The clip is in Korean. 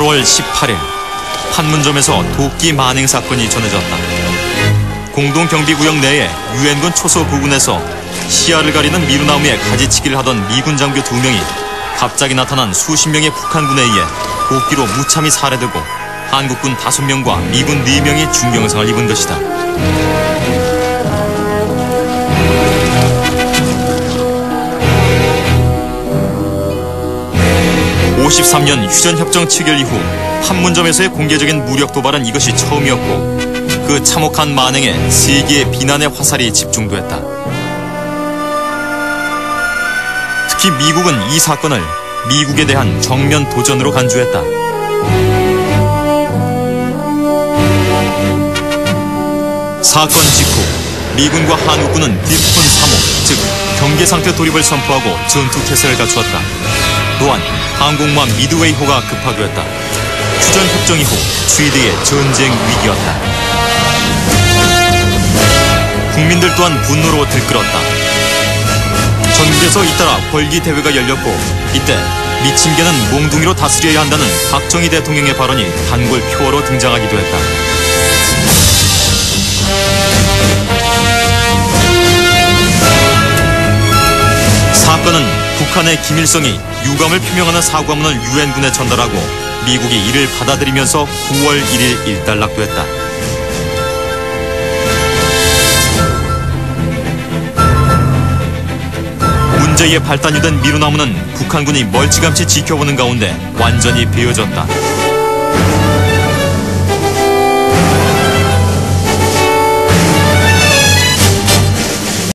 8월 18일 판문점에서 도끼 만행 사건이 전해졌다. 공동경비구역 내에 유엔군 초소 부근에서 시야를 가리는 미루나무에 가지치기를 하던 미군 장교 두 명이 갑자기 나타난 수십 명의 북한군에 의해 도끼로 무참히 살해되고 한국군 다섯 명과 미군 네 명이 중경상을 입은 것이다. 53년 휴전협정 체결 이후 판문점에서의 공개적인 무력 도발은 이것이 처음이었고 그 참혹한 만행에 세계의 비난의 화살이 집중됐다. 특히 미국은 이 사건을 미국에 대한 정면 도전으로 간주했다. 사건 직후 미군과 한국군은 디프콘 3호, 즉 경계 상태 돌입을 선포하고 전투 태세를 갖추었다. 또한 항공모함 미드웨이호가 급파되었다. 휴전 협정 이후 스위드의 전쟁 위기였다. 국민들 또한 분노로 들끓었다. 전국에서 잇따라 벌기 대회가 열렸고 이때 미친 개는 몽둥이로 다스려야 한다는 박정희 대통령의 발언이 단골 표어로 등장하기도 했다. 사건은 북한의 김일성이 유감을 표명하는 사과문을 유엔군에 전달하고 미국이 이를 받아들이면서 9월 1일 일단락됐다. 문제의 발단이 된 미루나무는 북한군이 멀찌감치 지켜보는 가운데 완전히 베어졌다.